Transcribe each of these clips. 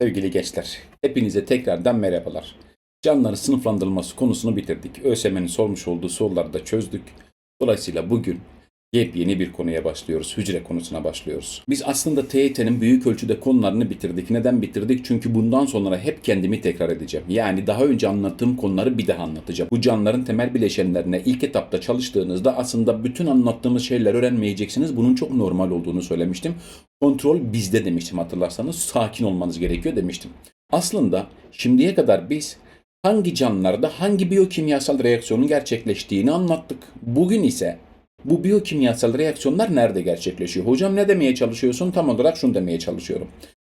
Sevgili gençler, hepinize tekrardan merhabalar. Canlıların sınıflandırılması konusunu bitirdik. ÖSYM'nin sormuş olduğu soruları da çözdük. Dolayısıyla bugün yepyeni bir konuya başlıyoruz. Hücre konusuna başlıyoruz. Biz aslında TYT'nin büyük ölçüde konularını bitirdik. Neden bitirdik? Çünkü bundan sonra hep kendimi tekrar edeceğim. Yani daha önce anlattığım konuları bir daha anlatacağım. Bu canlıların temel bileşenlerine ilk etapta çalıştığınızda aslında bütün anlattığımız şeyler öğrenmeyeceksiniz. Bunun çok normal olduğunu söylemiştim. Kontrol bizde demiştim hatırlarsanız. Sakin olmanız gerekiyor demiştim. Aslında şimdiye kadar biz hangi canlılarda hangi biyokimyasal reaksiyonun gerçekleştiğini anlattık. Bugün ise bu biyokimyasal reaksiyonlar nerede gerçekleşiyor? Hocam ne demeye çalışıyorsun? Tam olarak şunu demeye çalışıyorum.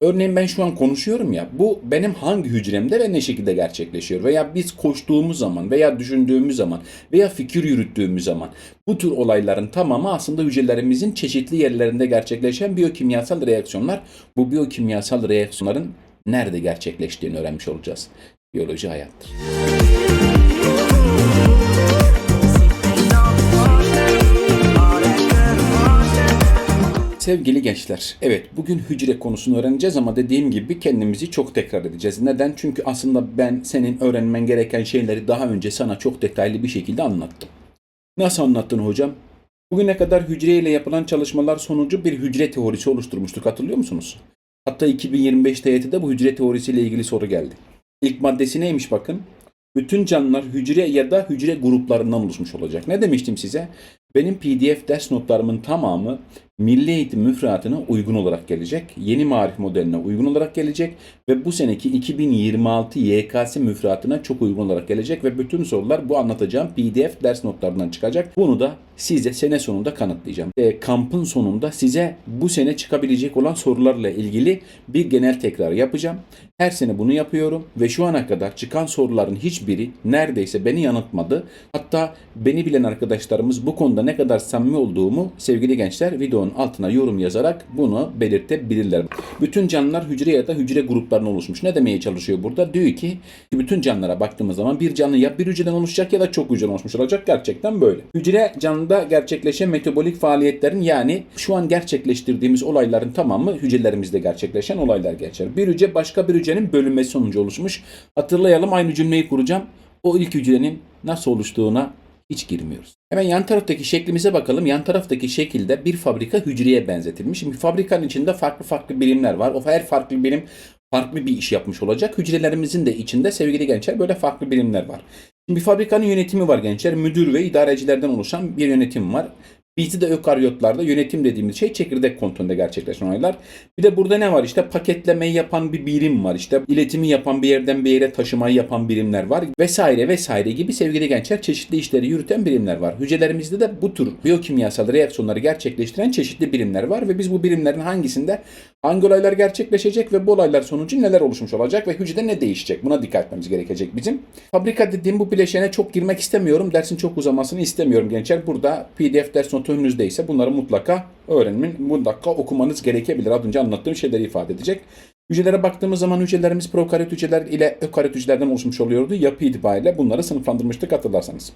Örneğin ben şu an konuşuyorum ya, bu benim hangi hücremde ve ne şekilde gerçekleşiyor? Veya biz koştuğumuz zaman veya düşündüğümüz zaman veya fikir yürüttüğümüz zaman bu tür olayların tamamı aslında hücrelerimizin çeşitli yerlerinde gerçekleşen biyokimyasal reaksiyonlar. Bu biyokimyasal reaksiyonların nerede gerçekleştiğini öğrenmiş olacağız. Biyoloji hayattır. Sevgili gençler, evet bugün hücre konusunu öğreneceğiz ama dediğim gibi kendimizi çok tekrar edeceğiz. Neden? Çünkü aslında ben senin öğrenmen gereken şeyleri daha önce sana çok detaylı bir şekilde anlattım. Nasıl anlattın hocam? Bugüne kadar hücreyle yapılan çalışmalar sonucu bir hücre teorisi oluşturmuştuk hatırlıyor musunuz? Hatta 2025 TYT'de bu hücre teorisiyle ilgili soru geldi. İlk maddesi neymiş bakın? Bütün canlılar hücre ya da hücre gruplarından oluşmuş olacak. Ne demiştim size? Benim PDF ders notlarımın tamamı Milli Eğitim müfredatına uygun olarak gelecek. Yeni marif modeline uygun olarak gelecek ve bu seneki 2026 YKS müfredatına çok uygun olarak gelecek ve bütün sorular bu anlatacağım PDF ders notlarından çıkacak. Bunu da size sene sonunda kanıtlayacağım. E, kampın sonunda size bu sene çıkabilecek olan sorularla ilgili bir genel tekrar yapacağım. Her sene bunu yapıyorum ve şu ana kadar çıkan soruların hiçbiri neredeyse beni yanıltmadı. Hatta beni bilen arkadaşlarımız bu konuda ne kadar samimi olduğumu sevgili gençler videonun altına yorum yazarak bunu belirtebilirler. Bütün canlılar hücre ya da hücre gruplarına oluşmuş. Ne demeye çalışıyor burada? Diyor ki bütün canlılara baktığımız zaman bir canlı ya bir hücreden oluşacak ya da çok hücreden oluşmuş olacak. Gerçekten böyle. Hücre canlıda gerçekleşen metabolik faaliyetlerin yani şu an gerçekleştirdiğimiz olayların tamamı hücrelerimizde gerçekleşen olaylar geçer. Bir hücre başka bir hücrenin bölünmesi sonucu oluşmuş. Hatırlayalım aynı cümleyi kuracağım. O ilk hücrenin nasıl oluştuğuna hiç girmiyoruz. Hemen yan taraftaki şeklimize bakalım. Yan taraftaki şekilde bir fabrika hücreye benzetilmiş. Şimdi fabrikanın içinde farklı farklı birimler var. O her farklı birim farklı bir iş yapmış olacak. Hücrelerimizin de içinde sevgili gençler böyle farklı birimler var. Şimdi bir fabrikanın yönetimi var gençler. Müdür ve idarecilerden oluşan bir yönetim var. Bizde de ökaryotlarda yönetim dediğimiz şey çekirdek kontrolünde gerçekleşen olaylar. Bir de burada ne var? İşte paketlemeyi yapan bir birim var. İşte iletimi yapan bir yerden bir yere taşımayı yapan birimler var. Vesaire vesaire gibi sevgili gençler çeşitli işleri yürüten birimler var. Hücrelerimizde de bu tür biyokimyasal reaksiyonları gerçekleştiren çeşitli birimler var ve biz bu birimlerin hangisinde hangi olaylar gerçekleşecek ve bu olaylar sonucu neler oluşmuş olacak ve hücrede ne değişecek? Buna dikkat etmemiz gerekecek bizim. Fabrika dediğim bu bileşene çok girmek istemiyorum. Dersin çok uzamasını istemiyorum gençler. Burada PDF ders notu önünüzdeyse bunları mutlaka öğrenmin, mutlaka okumanız gerekebilir. Az önce anlattığım şeyleri ifade edecek. Hücrelere baktığımız zaman hücrelerimiz prokaryot hücreler ile ökaryot hücrelerden oluşmuş oluyordu. Yapı itibariyle bunları sınıflandırmıştık hatırlarsanız.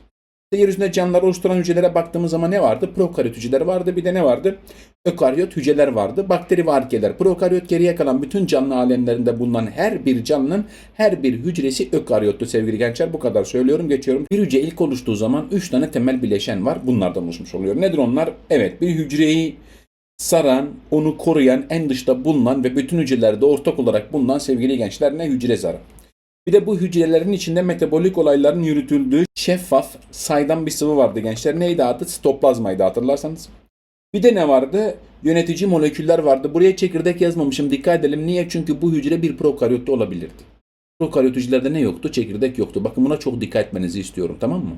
Yeryüzünde canlıları oluşturan hücrelere baktığımız zaman ne vardı? Prokaryot hücreler vardı. Bir de ne vardı? Ökaryot hücreler vardı. Bakteri ve arkeler. Prokaryot geriye kalan bütün canlı alemlerinde bulunan her bir canlının her bir hücresi ökaryottu sevgili gençler. Bu kadar söylüyorum geçiyorum. Bir hücre ilk oluştuğu zaman 3 tane temel bileşen var. Bunlardan oluşmuş oluyor. Nedir onlar? Evet bir hücreyi saran, onu koruyan, en dışta bulunan ve bütün hücrelerde ortak olarak bulunan sevgili gençler ne? Hücre zarı. Bir de bu hücrelerin içinde metabolik olayların yürütüldüğü şeffaf, saydam bir sıvı vardı gençler. Neydi adı? Sitoplazmaydı hatırlarsanız. Bir de ne vardı? Yönetici moleküller vardı. Buraya çekirdek yazmamışım. Dikkat edelim. Niye? Çünkü bu hücre bir prokaryotta olabilirdi. Prokaryot hücrelerde ne yoktu? Çekirdek yoktu. Bakın buna çok dikkat etmenizi istiyorum. Tamam mı?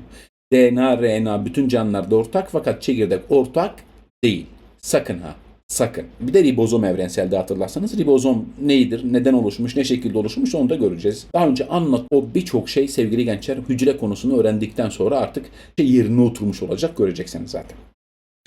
DNA, RNA bütün canlılarda ortak fakat çekirdek ortak değil. Sakın ha. Sakın. Bir de ribozom evrenselde hatırlarsanız ribozom neyidir, neden oluşmuş, ne şekilde oluşmuş onu da göreceğiz. Daha önce anlat o birçok şey sevgili gençler hücre konusunu öğrendikten sonra artık şey yerine oturmuş olacak göreceksiniz zaten.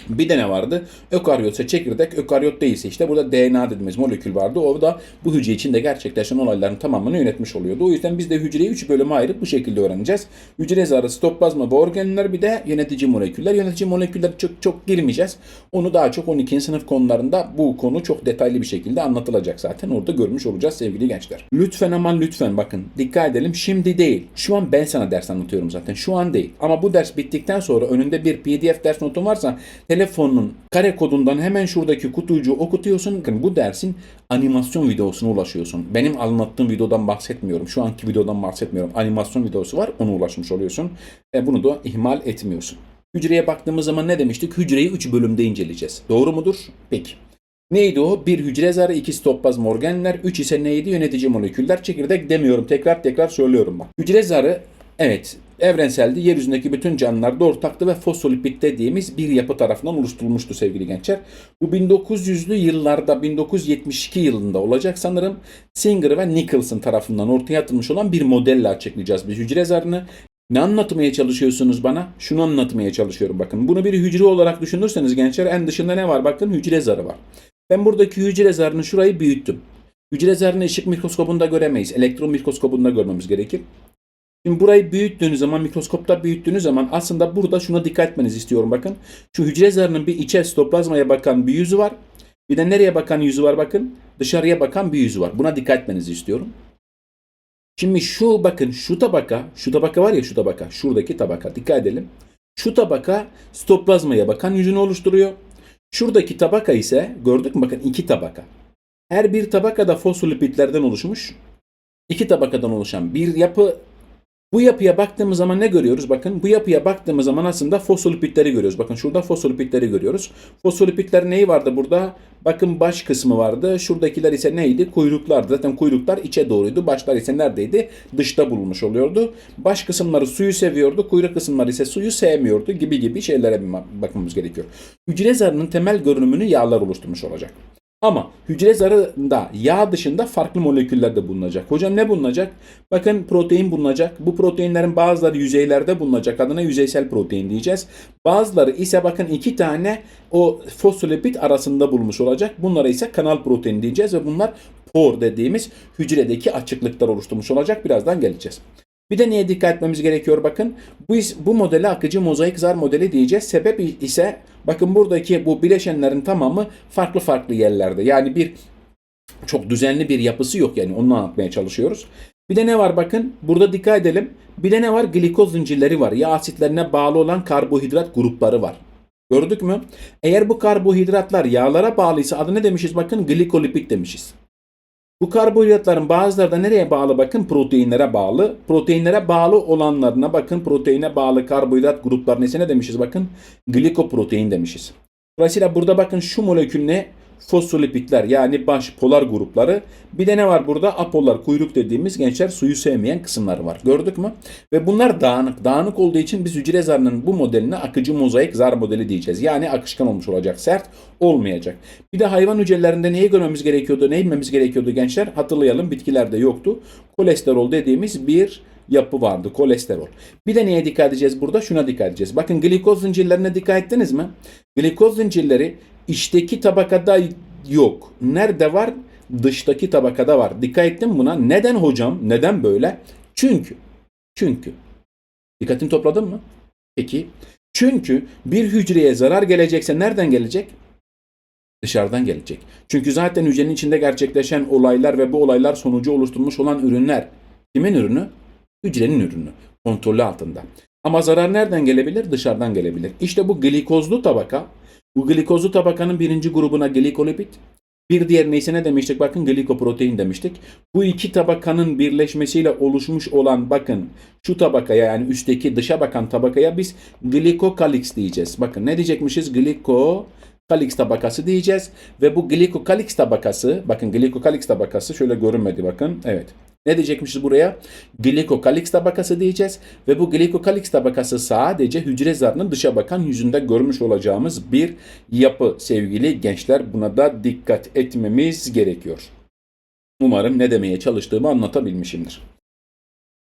Bir de ne vardı? Ökaryotsa çekirdek, ökaryot değilse işte burada DNA dediğimiz molekül vardı. O da bu hücre içinde gerçekleşen olayların tamamını yönetmiş oluyordu. O yüzden biz de hücreyi 3 bölüme ayırıp bu şekilde öğreneceğiz. Hücre zarı, sitoplazma ve organlar bir de yönetici moleküller. Yönetici moleküller çok çok girmeyeceğiz. Onu daha çok 12. sınıf konularında bu konu çok detaylı bir şekilde anlatılacak zaten. Orada görmüş olacağız sevgili gençler. Lütfen aman lütfen bakın dikkat edelim. Şimdi değil. Şu an ben sana ders anlatıyorum zaten. Şu an değil. Ama bu ders bittikten sonra önünde bir PDF ders notun varsa telefonun kare kodundan hemen şuradaki kutucuğu okutuyorsun. Bu dersin animasyon videosuna ulaşıyorsun. Benim anlattığım videodan bahsetmiyorum. Şu anki videodan bahsetmiyorum. Animasyon videosu var. Ona ulaşmış oluyorsun. E bunu da ihmal etmiyorsun. Hücreye baktığımız zaman ne demiştik? Hücreyi 3 bölümde inceleyeceğiz. Doğru mudur? Peki. Neydi o? Bir hücre zarı, iki sitoplazm organlar, üç ise neydi? Yönetici moleküller. Çekirdek demiyorum. Tekrar tekrar söylüyorum bak. Hücre zarı evet evrenseldi. Yeryüzündeki bütün canlılarda ortaktı ve fosfolipid dediğimiz bir yapı tarafından oluşturulmuştu sevgili gençler. Bu 1900'lü yıllarda 1972 yılında olacak sanırım. Singer ve Nicholson tarafından ortaya atılmış olan bir modelle açıklayacağız biz hücre zarını. Ne anlatmaya çalışıyorsunuz bana? Şunu anlatmaya çalışıyorum bakın. Bunu bir hücre olarak düşünürseniz gençler en dışında ne var? Bakın hücre zarı var. Ben buradaki hücre zarını şurayı büyüttüm. Hücre zarını ışık mikroskobunda göremeyiz. Elektron mikroskobunda görmemiz gerekir. Şimdi burayı büyüttüğünüz zaman, mikroskopta büyüttüğünüz zaman aslında burada şuna dikkat etmenizi istiyorum bakın. Şu hücre zarının bir içe sitoplazmaya bakan bir yüzü var. Bir de nereye bakan yüzü var bakın. Dışarıya bakan bir yüzü var. Buna dikkat etmenizi istiyorum. Şimdi şu bakın şu tabaka, şu tabaka var ya şu tabaka, şuradaki tabaka dikkat edelim. Şu tabaka sitoplazmaya bakan yüzünü oluşturuyor. Şuradaki tabaka ise gördük mü bakın iki tabaka. Her bir tabaka da fosfolipidlerden oluşmuş. İki tabakadan oluşan bir yapı. Bu yapıya baktığımız zaman ne görüyoruz? Bakın bu yapıya baktığımız zaman aslında fosfolipidleri görüyoruz. Bakın şurada fosfolipidleri görüyoruz. Fosfolipidler neyi vardı burada? Bakın baş kısmı vardı. Şuradakiler ise neydi? Kuyruklardı. Zaten kuyruklar içe doğruydu. Başlar ise neredeydi? Dışta bulunmuş oluyordu. Baş kısımları suyu seviyordu. Kuyruk kısımları ise suyu sevmiyordu gibi gibi şeylere bakmamız gerekiyor. Hücre zarının temel görünümünü yağlar oluşturmuş olacak. Ama hücre zarında yağ dışında farklı moleküller de bulunacak. Hocam ne bulunacak? Bakın protein bulunacak. Bu proteinlerin bazıları yüzeylerde bulunacak. Adına yüzeysel protein diyeceğiz. Bazıları ise bakın iki tane o fosfolipid arasında bulmuş olacak. Bunlara ise kanal protein diyeceğiz ve bunlar por dediğimiz hücredeki açıklıklar oluşturmuş olacak. Birazdan geleceğiz. Bir de neye dikkat etmemiz gerekiyor bakın. Bu, bu modele akıcı mozaik zar modeli diyeceğiz. Sebep ise bakın buradaki bu bileşenlerin tamamı farklı farklı yerlerde. Yani bir çok düzenli bir yapısı yok yani onu anlatmaya çalışıyoruz. Bir de ne var bakın burada dikkat edelim. Bir de ne var? Glikoz zincirleri var. Yağ asitlerine bağlı olan karbohidrat grupları var. Gördük mü? Eğer bu karbohidratlar yağlara bağlıysa adı ne demişiz? Bakın glikolipid demişiz. Bu karbonhidratların bazıları da nereye bağlı bakın? Proteinlere bağlı. Proteinlere bağlı olanlarına bakın. Proteine bağlı karbonhidrat gruplarına ise ne demişiz bakın? Glikoprotein demişiz. Dolayısıyla burada bakın şu molekül ne? Fosfolipidler yani baş polar grupları. Bir de ne var burada? Apolar kuyruk dediğimiz gençler suyu sevmeyen kısımları var. Gördük mü? Ve bunlar dağınık. Dağınık olduğu için biz hücre zarının bu modeline akıcı mozaik zar modeli diyeceğiz. Yani akışkan olmuş olacak. Sert olmayacak. Bir de hayvan hücrelerinde neyi görmemiz gerekiyordu? Ne bilmemiz gerekiyordu gençler? Hatırlayalım bitkilerde yoktu. Kolesterol dediğimiz bir yapı vardı. Kolesterol. Bir de neye dikkat edeceğiz burada? Şuna dikkat edeceğiz. Bakın glikoz zincirlerine dikkat ettiniz mi? Glikoz zincirleri içteki tabakada yok. Nerede var? Dıştaki tabakada var. Dikkat ettin buna. Neden hocam? Neden böyle? Çünkü. Çünkü. Dikkatini topladın mı? Peki. Çünkü bir hücreye zarar gelecekse nereden gelecek? Dışarıdan gelecek. Çünkü zaten hücrenin içinde gerçekleşen olaylar ve bu olaylar sonucu oluşturmuş olan ürünler kimin ürünü? Hücrenin ürünü. Kontrolü altında. Ama zarar nereden gelebilir? Dışarıdan gelebilir. İşte bu glikozlu tabaka bu glikozlu tabakanın birinci grubuna glikolipid, bir diğerine ise ne demiştik? Bakın glikoprotein demiştik. Bu iki tabakanın birleşmesiyle oluşmuş olan bakın şu tabakaya yani üstteki dışa bakan tabakaya biz glikokalix diyeceğiz. Bakın ne diyecekmişiz? Gliko Kalix tabakası diyeceğiz ve bu glikokalix tabakası bakın glikokalix tabakası şöyle görünmedi bakın evet ne diyecekmişiz buraya? Glikokalix tabakası diyeceğiz ve bu glikokalix tabakası sadece hücre zarının dışa bakan yüzünde görmüş olacağımız bir yapı sevgili gençler. Buna da dikkat etmemiz gerekiyor. Umarım ne demeye çalıştığımı anlatabilmişimdir.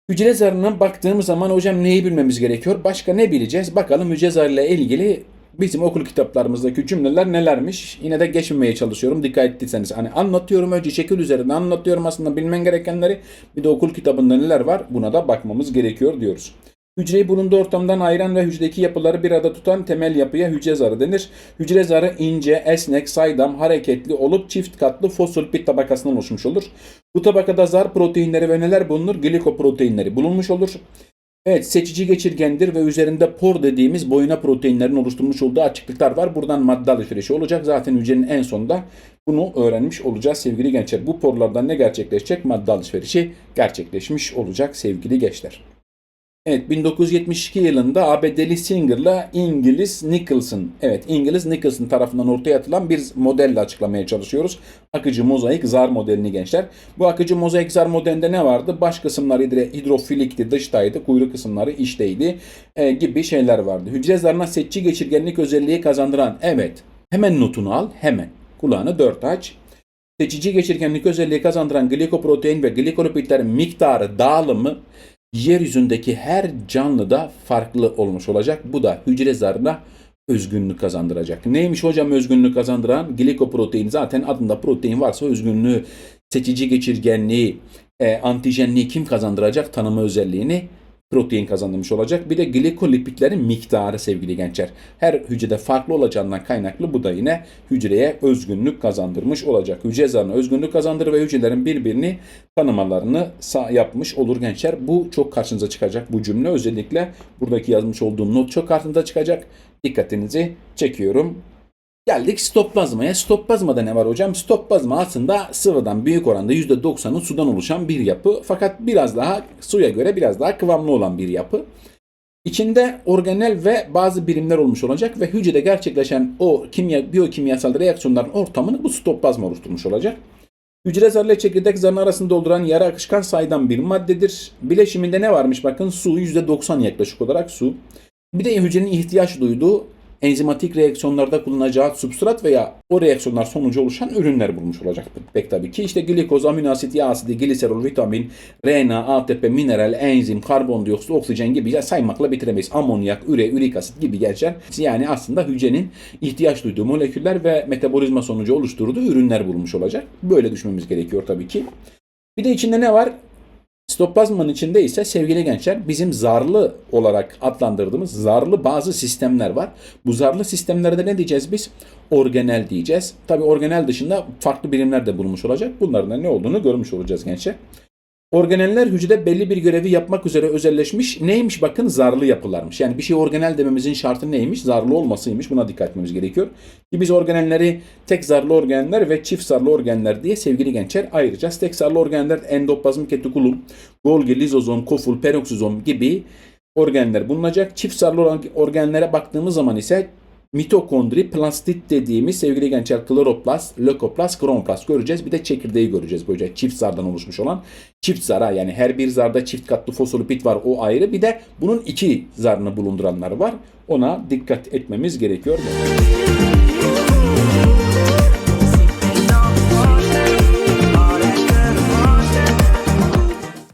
Hücre zarına baktığımız zaman hocam neyi bilmemiz gerekiyor? Başka ne bileceğiz? Bakalım hücre zarıyla ilgili bizim okul kitaplarımızdaki cümleler nelermiş? Yine de geçmemeye çalışıyorum dikkat ettiyseniz. Hani anlatıyorum önce şekil üzerinde anlatıyorum aslında bilmen gerekenleri. Bir de okul kitabında neler var buna da bakmamız gerekiyor diyoruz. Hücreyi bulunduğu ortamdan ayıran ve hücredeki yapıları bir arada tutan temel yapıya hücre zarı denir. Hücre zarı ince, esnek, saydam, hareketli olup çift katlı fosfolipid tabakasından oluşmuş olur. Bu tabakada zar proteinleri ve neler bulunur? Glikoproteinleri bulunmuş olur. Evet seçici geçirgendir ve üzerinde por dediğimiz boyuna proteinlerin oluşturmuş olduğu açıklıklar var. Buradan madde alışverişi olacak. Zaten hücrenin en sonunda bunu öğrenmiş olacağız sevgili gençler. Bu porlardan ne gerçekleşecek? Madde alışverişi gerçekleşmiş olacak sevgili gençler. Evet 1972 yılında ABD'li Singer'la İngiliz Nicholson, evet İngiliz Nicholson tarafından ortaya atılan bir modelle açıklamaya çalışıyoruz. Akıcı mozaik zar modelini gençler. Bu akıcı mozaik zar modelinde ne vardı? Baş kısımları hidro- hidrofilikti, dıştaydı, kuyruk kısımları içteydi e, gibi şeyler vardı. Hücre zarına seçici geçirgenlik özelliği kazandıran, evet hemen notunu al, hemen kulağını dört aç. Seçici geçirgenlik özelliği kazandıran glikoprotein ve glikolipidlerin miktarı dağılımı yeryüzündeki her canlıda farklı olmuş olacak. Bu da hücre zarına özgünlük kazandıracak. Neymiş hocam özgünlük kazandıran? Glikoprotein zaten adında protein varsa özgünlüğü, seçici geçirgenliği, e, antijenliği kim kazandıracak? Tanıma özelliğini protein kazandırmış olacak. Bir de glikolipidlerin miktarı sevgili gençler. Her hücrede farklı olacağından kaynaklı bu da yine hücreye özgünlük kazandırmış olacak. Hücre zarına özgünlük kazandırır ve hücrelerin birbirini tanımalarını yapmış olur gençler. Bu çok karşınıza çıkacak bu cümle. Özellikle buradaki yazmış olduğum not çok karşınıza çıkacak. Dikkatinizi çekiyorum. Geldik stoplazmaya. Stoplazmada ne var hocam? Stoplazma aslında sıvıdan büyük oranda %90'ı sudan oluşan bir yapı. Fakat biraz daha suya göre biraz daha kıvamlı olan bir yapı. İçinde organel ve bazı birimler olmuş olacak ve hücrede gerçekleşen o kimya, biyokimyasal reaksiyonların ortamını bu stoplazma oluşturmuş olacak. Hücre zarı ile çekirdek zarının arasını dolduran yarı akışkan saydam bir maddedir. Bileşiminde ne varmış bakın su %90 yaklaşık olarak su. Bir de hücrenin ihtiyaç duyduğu enzimatik reaksiyonlarda kullanacağı substrat veya o reaksiyonlar sonucu oluşan ürünler bulmuş olacak pek tabii ki. İşte glikoz, amino asit, yağ asidi, gliserol, vitamin, RNA, ATP, mineral, enzim, karbondioksit, oksijen gibi saymakla bitiremeyiz. Amonyak, üre, ürik asit gibi gençler. Yani aslında hücrenin ihtiyaç duyduğu moleküller ve metabolizma sonucu oluşturduğu ürünler bulmuş olacak. Böyle düşünmemiz gerekiyor tabii ki. Bir de içinde ne var? Stoplazmanın içinde ise sevgili gençler bizim zarlı olarak adlandırdığımız zarlı bazı sistemler var. Bu zarlı sistemlerde ne diyeceğiz biz? Organel diyeceğiz. Tabi organel dışında farklı birimler de bulunmuş olacak. Bunların da ne olduğunu görmüş olacağız gençler. Organeller hücrede belli bir görevi yapmak üzere özelleşmiş. Neymiş bakın zarlı yapılarmış. Yani bir şey organel dememizin şartı neymiş? Zarlı olmasıymış. Buna dikkat etmemiz gerekiyor. Ki biz organelleri tek zarlı organeller ve çift zarlı organlar diye sevgili gençler ayıracağız. Tek zarlı organeller endoplazmik retikulum, Golgi, lizozom, koful, peroksizom gibi organlar bulunacak. Çift zarlı organlara baktığımız zaman ise mitokondri, plastit dediğimiz sevgili gençler kloroplast, lökoplast, kromoplast göreceğiz. Bir de çekirdeği göreceğiz böyle çift zardan oluşmuş olan. Çift zara yani her bir zarda çift katlı fosfolipid var o ayrı. Bir de bunun iki zarını bulunduranlar var. Ona dikkat etmemiz gerekiyor.